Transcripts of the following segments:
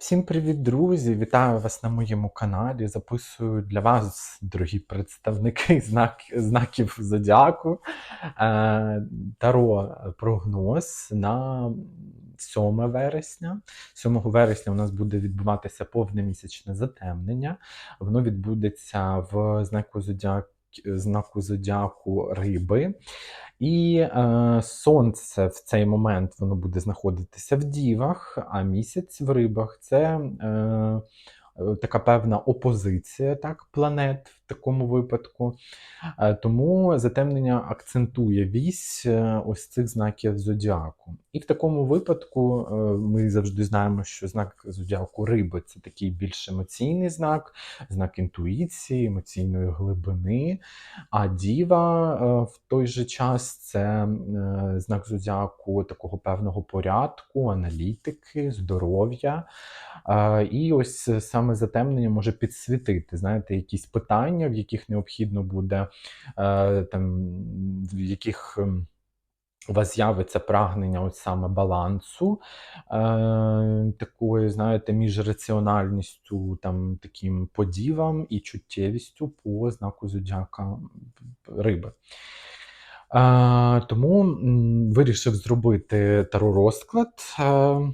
Всім привіт, друзі! Вітаю вас на моєму каналі. Записую для вас, дорогі представники знак, знаків Зодіаку, е, Таро прогноз на 7 вересня. 7 вересня у нас буде відбуватися повне місячне затемнення. Воно відбудеться в знаку Зодіаку, знаку Зодіаку Риби. І е, сонце в цей момент воно буде знаходитися в дівах, а місяць в рибах це е, е, така певна опозиція так, планет в такому випадку. Е, тому затемнення акцентує вісь е, ось цих знаків зодіаку. І в такому випадку е, ми завжди знаємо, що знак зодіаку риби це такий більш емоційний знак, знак інтуїції, емоційної глибини. А діва е, в той же час це е, знак зодіаку такого певного порядку, аналітики, здоров'я. Е, І ось е, саме затемнення може підсвітити, знаєте, якісь питання, в яких необхідно буде е, там, в яких. ем, у вас з'явиться прагнення от саме балансу, е, такої, знаєте, між раціональністю, там, таким подівам і чуттєвістю по знаку зодіака риби. Е, тому вирішив зробити таро розклад. Е,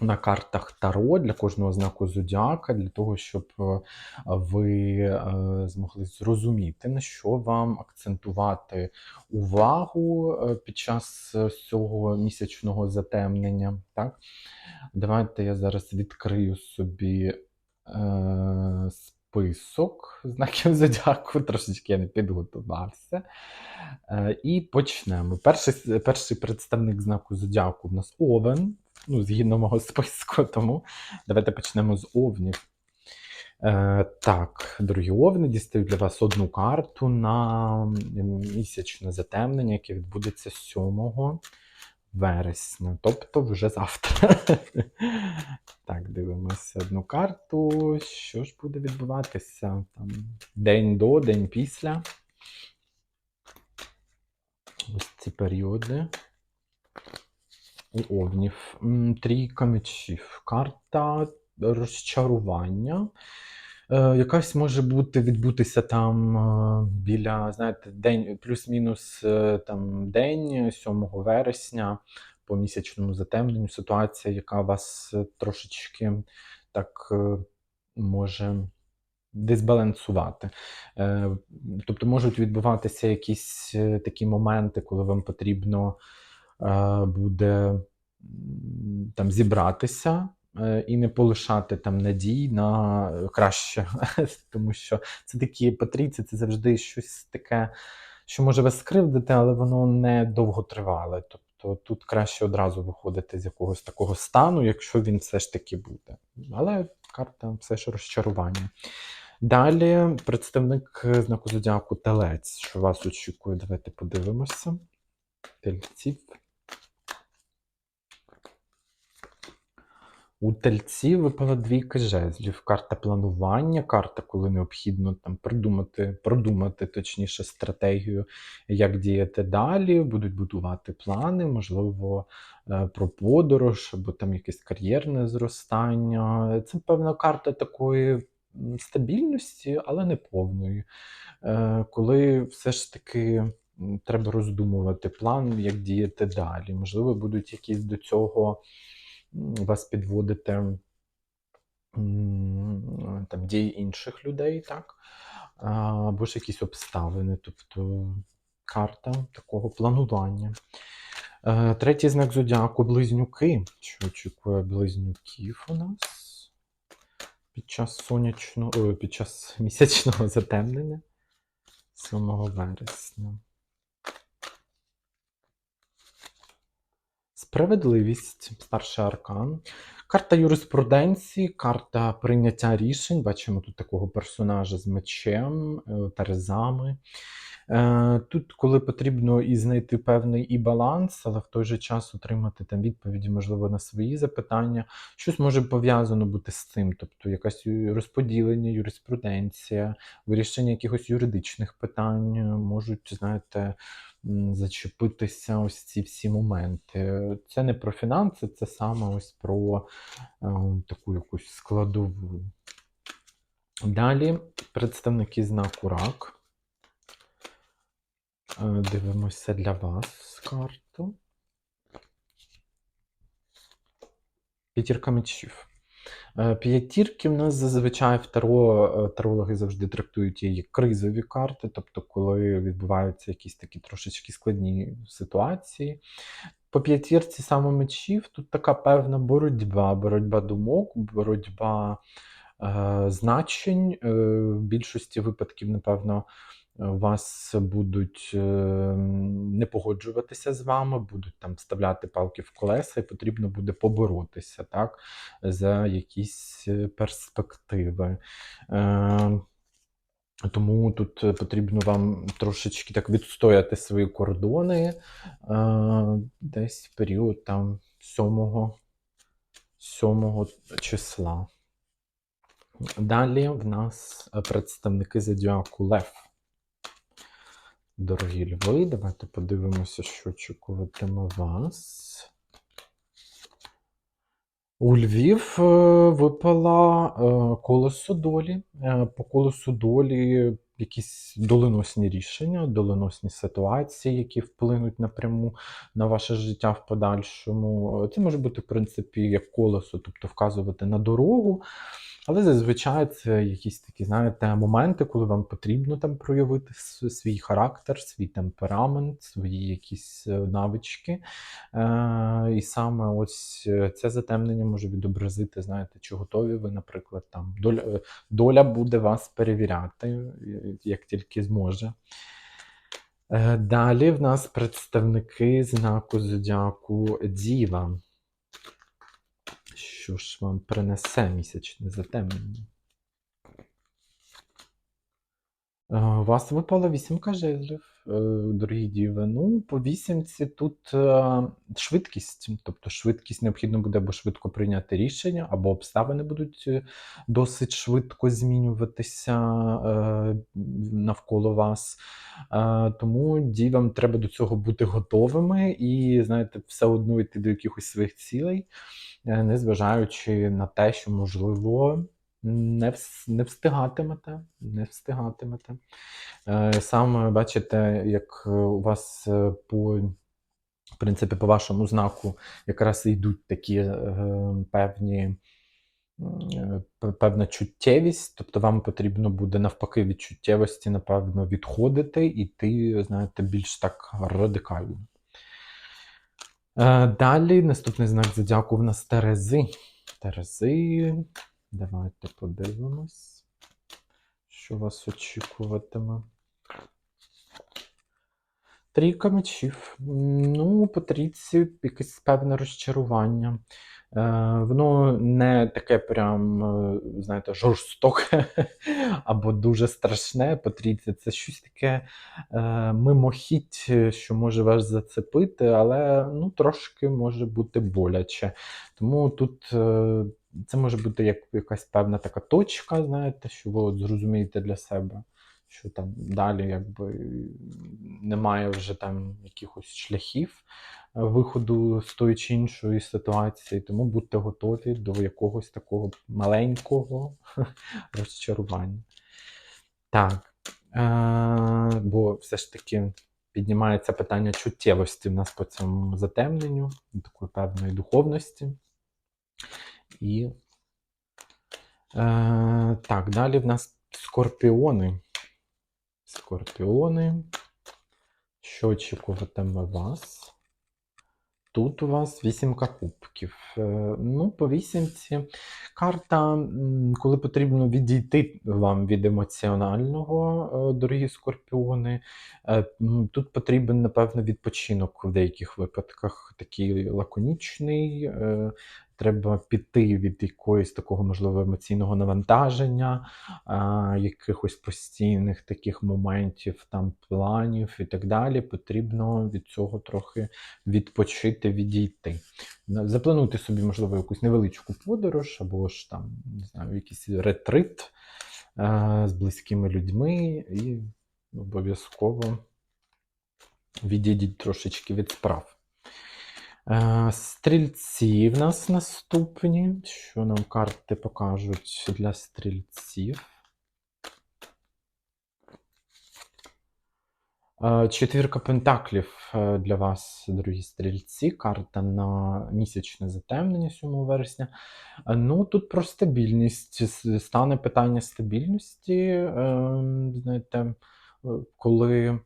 на картах Таро для кожного знаку зодіака, для того, щоб е, ви е, змогли зрозуміти, на що вам акцентувати увагу е, під час цього місячного затемнення. Так? Давайте я зараз відкрию собі список знаків зодіаку, трошечки я не підготувався. Е, і почнемо. Перший, перший представник знаку зодіаку в нас Овен ну, згідно мого списку, тому давайте почнемо з овнів. Е, так, дорогі овни, дістаю для вас одну карту на місячне затемнення, яке відбудеться 7 вересня, тобто вже завтра. так, дивимося одну карту. Що ж буде відбуватися? Там День до, день після. Ось ці періоди у овнів. Трійка мечів. Карта розчарування. Е, якась може бути відбутися там е, біля, знаєте, день, плюс-мінус е, там день 7 вересня по місячному затемненню. Ситуація, яка вас трошечки так може дисбалансувати. Тобто можуть відбуватися якісь такі моменти, коли вам потрібно буде там зібратися і не полишати там надій на краще, тому що це такі патрійці, це завжди щось таке, що може вас скривдити, але воно не довготривале. Тобто тут краще одразу виходити з якогось такого стану, якщо він все ж таки буде. Але карта все ж розчарування. Далі представник знаку зодіаку Телець, що вас очікує. Давайте подивимося. Тельців. У тельці випала двійка жезлів. Карта планування, карта, коли необхідно там придумати, продумати точніше стратегію, як діяти далі, будуть будувати плани, можливо, е, про подорож або там якесь кар'єрне зростання. Це певна карта такої стабільності, але не повної. Е, Коли все ж таки треба роздумувати план, як діяти далі. Можливо, будуть якісь до цього вас підводити м, там, дії інших людей, так? Або ж якісь обставини, тобто карта такого планування. Е, Третій знак зодіаку близнюки. Що очікує близнюків у нас під час сонячного, під час місячного затемнення 7 вересня. Справедливість, старший аркан. Карта юриспруденції, карта прийняття рішень. Бачимо тут такого персонажа з мечем, е, терезами. Е, Тут, коли потрібно і знайти певний і баланс, але в той же час отримати там відповіді, можливо, на свої запитання, щось може пов'язано бути з цим, тобто якась розподілення, юриспруденція, вирішення якихось юридичних питань, е, можуть, знаєте, зачепитися ось ці всі моменти. Це не про фінанси, це саме ось про е, таку якусь складову. Далі представники знаку рак. Е, Дивимося для вас карту. П'ятірка мечів. Е, П'ятірки в нас зазвичай в таро, е, тарологи завжди трактують її як кризові карти, тобто, коли відбуваються якісь такі трошечки складні ситуації. По п'ятірці саме мечів тут така певна боротьба, боротьба думок, боротьба значень. Е, в більшості випадків, напевно, е, вас будуть е, не погоджуватися з вами, будуть там вставляти палки в колеса, і потрібно буде поборотися так, за якісь е, перспективи. Е, тому тут е, потрібно вам трошечки так відстояти свої кордони е, десь в період там 7, 7 числа. Далі в нас е, представники зодіаку Лев. Дорогі льви, давайте подивимося, що очікуватиме вас. У Львів е, випала е, колесо долі. По колесу долі якісь доленосні рішення, доленосні ситуації, які вплинуть напряму на ваше життя в подальшому. Це може бути, в принципі, як колесо, тобто вказувати на дорогу. Але зазвичай це якісь такі, знаєте, моменти, коли вам потрібно там проявити свій характер, свій темперамент, свої якісь е, навички. Е, і саме ось е, це затемнення може відобразити, знаєте, чи готові ви, наприклад, там доля, е, доля буде вас перевіряти, як тільки зможе. Далі в нас представники знаку зодіаку Діва. Що ж вам принесе місячне затемнення? Е, У вас випала вісімка жезлів, е, дорогі діви. Ну, по вісімці тут е, швидкість, тобто швидкість необхідно буде або швидко прийняти рішення, або обставини будуть е, досить швидко змінюватися е, навколо вас. Е, Тому дівам треба до цього бути готовими і, знаєте, все одно йти до якихось своїх цілей, е, незважаючи на те, що можливо не, не встигатимете, не встигатимете. Е, Саме бачите, як е, у вас е, по, в принципі, по вашому знаку якраз йдуть такі е, певні. е, Певна чуттєвість, тобто вам потрібно буде навпаки від чуттєвості, напевно, відходити і йти, знаєте, більш так радикально. Е, Далі наступний знак зодіаку в нас Терези. Терези. Давайте подивимось, що вас очікуватиме. Трійка мечів. Ну, по трійці якесь певне розчарування. Е, воно не таке прям, е, знаєте, жорстоке або дуже страшне. По це щось таке е, мимохідь, що може вас зацепити, але ну, трошки може бути боляче. Тому тут це може бути як якась певна така точка, знаєте, що ви от зрозумієте для себе що там далі якби немає вже там якихось шляхів виходу з тої чи іншої ситуації, тому будьте готові до якогось такого маленького розчарування. Так. Е, бо все ж таки піднімається питання чуттєвості в нас по цьому затемненню, такої певної духовності. І е, так, далі в нас скорпіони. Скорпіони. Що очікуватиме вас? Тут у вас вісімка кубків. Е, Ну, по вісімці карта, коли потрібно відійти вам від емоціонального, е, дорогі скорпіони. Е, Тут потрібен, напевно, відпочинок в деяких випадках, такий лаконічний. Треба піти від якоїсь такого, можливо, емоційного навантаження, а, якихось постійних таких моментів, там планів і так далі. Потрібно від цього трохи відпочити, відійти. Заплануйте собі, можливо, якусь невеличку подорож, або ж там, не знаю, якийсь ретрит е, з близькими людьми, і обов'язково відійдіть трошечки від справ. Е, Стрільці в нас наступні. Що нам карти покажуть для стрільців? Е, Четвірка пентаклів е, для вас, дорогі стрільці. Карта на місячне затемнення 7 вересня. Ну, тут про стабільність. Стане питання стабільності. Ем, Знаєте, коли,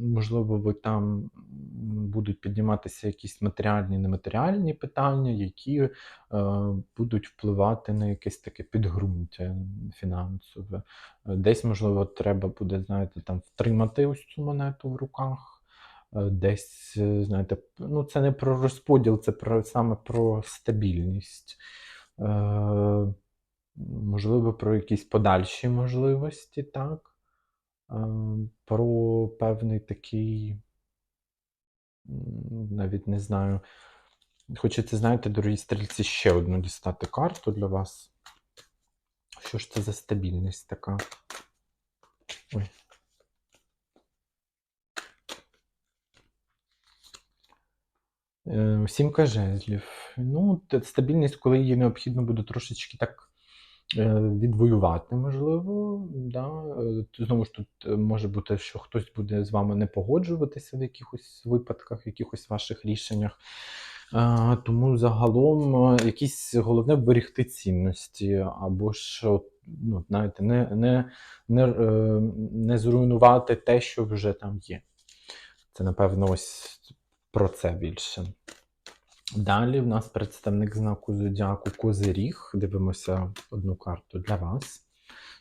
можливо, там будуть підніматися якісь матеріальні, нематеріальні питання, які е, будуть впливати на якесь таке підґрунтя фінансове. Е, Десь, можливо, треба буде, знаєте, там втримати ось цю монету в руках. Е, Десь, е, знаєте, ну це не про розподіл, це про саме про стабільність. Е, Можливо, про якісь подальші можливості, так. Е, Про певний такий, навіть не знаю. Хочеться, знаєте, дорогі стрільці, ще одну дістати карту для вас. Що ж це за стабільність така? Ой. Е, Сімка жезлів. Ну, стабільність, коли її необхідно буде трошечки так відвоювати, можливо. Да? Е, Знову ж тут е, може бути, що хтось буде з вами не погоджуватися в якихось випадках, якихось ваших рішеннях. Е, Тому загалом е, якісь головне вберегти цінності, або ж, ну, знаєте, не, не, не, е, не зруйнувати те, що вже там є. Це, напевно, ось про це більше. Далі в нас представник знаку зодіаку Козиріг. Дивимося одну карту для вас.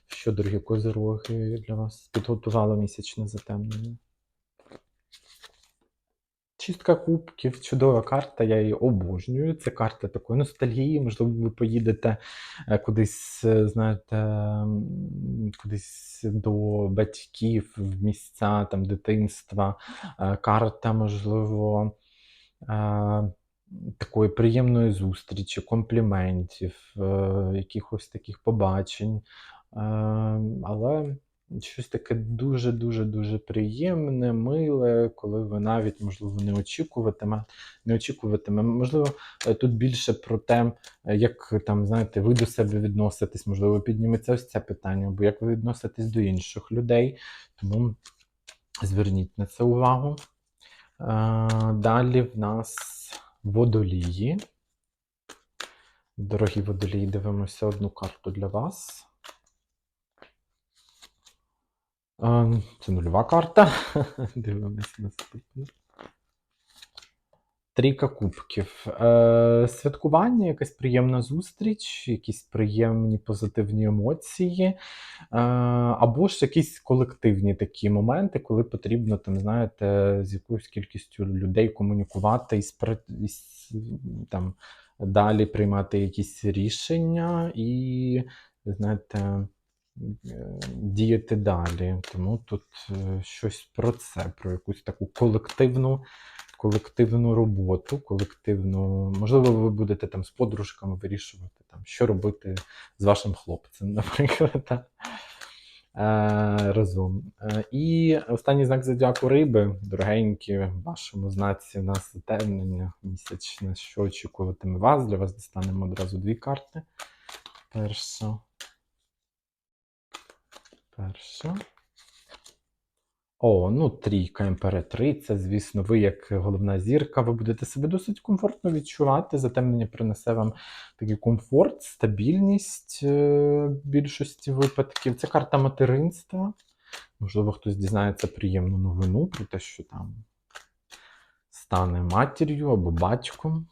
Що, дорогі козироги, для вас підготувало місячне затемнення? Чистка кубків, чудова карта, я її обожнюю. Це карта такої ностальгії. Можливо, ви поїдете е, кудись, е, знаєте, кудись до батьків в місця там, дитинства. Е, Карта, можливо, такої приємної зустрічі, компліментів, е, якихось таких побачень. Е, Але щось таке дуже-дуже дуже приємне, миле, коли ви навіть, можливо, не очікуватиме, не очікуватиме. Можливо, е, тут більше про те, як там, знаєте, ви до себе відноситесь, можливо, підніметься ось це питання, або як ви відноситесь до інших людей. Тому зверніть на це увагу. Далі в нас водолії. Дорогі водолії, дивимося одну карту для вас. Е, Це нульова карта. Дивимося наступну. Трійка кубків. Е, святкування, якась приємна зустріч, якісь приємні позитивні емоції, е, або ж якісь колективні такі моменти, коли потрібно, там, знаєте, з якоюсь кількістю людей комунікувати і там, далі приймати якісь рішення і, знаєте, діяти далі. Тому тут е, щось про це, про якусь таку колективну колективну роботу, колективну. Можливо, ви будете там з подружками вирішувати, там, що робити з вашим хлопцем, наприклад. та. Е, разом. Е, і останній знак зодіаку риби, дорогенькі, в вашому знаці у нас затемнення місячне, що очікуватиме вас. Для вас достанемо одразу дві карти. Перша. Перша. О, ну трійка імператриця. Звісно, ви, як головна зірка, ви будете себе досить комфортно відчувати. Затемнення принесе вам такий комфорт, стабільність е, в більшості випадків. Це карта материнства. Можливо, хтось дізнається приємну новину про те, що там стане матір'ю або батьком.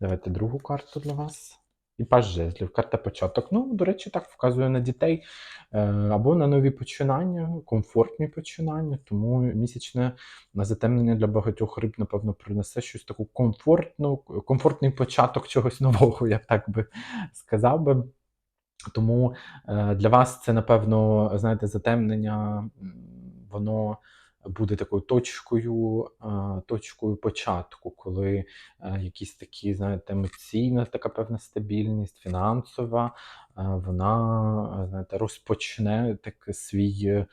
Давайте другу карту для вас. І паж жезлів, карта початок. Ну, до речі, так вказує на дітей е, або на нові починання, комфортні починання. Тому місячне затемнення для багатьох риб, напевно, принесе щось таку комфортну, комфортний початок чогось нового, я так би сказав би. Тому е, для вас це, напевно, знаєте, затемнення, воно буде такою точкою, е, точкою початку, коли е, якісь такі, знаєте, емоційна така певна стабільність, фінансова, е, вона, знаєте, розпочне так свій, е,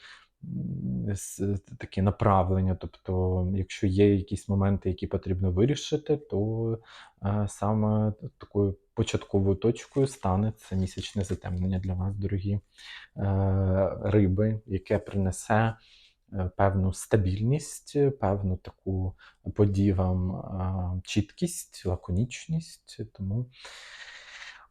такі направлення. Тобто, якщо є якісь моменти, які потрібно вирішити, то е, саме такою початковою точкою стане це місячне затемнення для вас, дорогі е, риби, яке принесе певну стабільність, певну таку подівам е, чіткість, лаконічність. Тому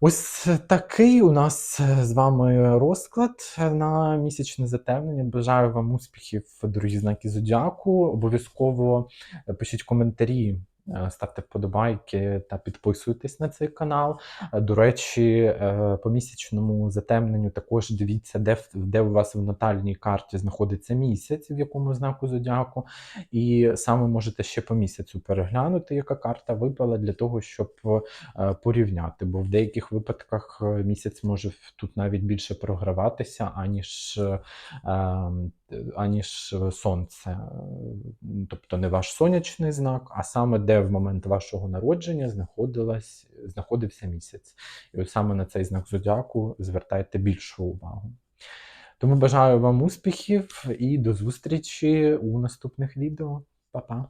ось такий у нас е, з вами розклад на місячне затемнення. Бажаю вам успіхів, дорогі знаки зодіаку. Обов'язково е, пишіть коментарі. Е, Ставте вподобайки та підписуйтесь на цей канал. Е, До речі, е, по місячному затемненню також дивіться, де, де у вас в натальній карті знаходиться місяць, в якому знаку зодіаку. І саме можете ще по місяцю переглянути, яка карта випала, для того, щоб порівняти. Бо в деяких випадках місяць може тут навіть більше програватися, аніж, ем, аніж сонце. Е, Тобто не ваш сонячний знак, а саме де в момент вашого народження знаходилась, знаходився місяць. І от саме на цей знак зодіаку звертайте більшу увагу. Тому бажаю вам успіхів і до зустрічі у наступних відео. Па-па!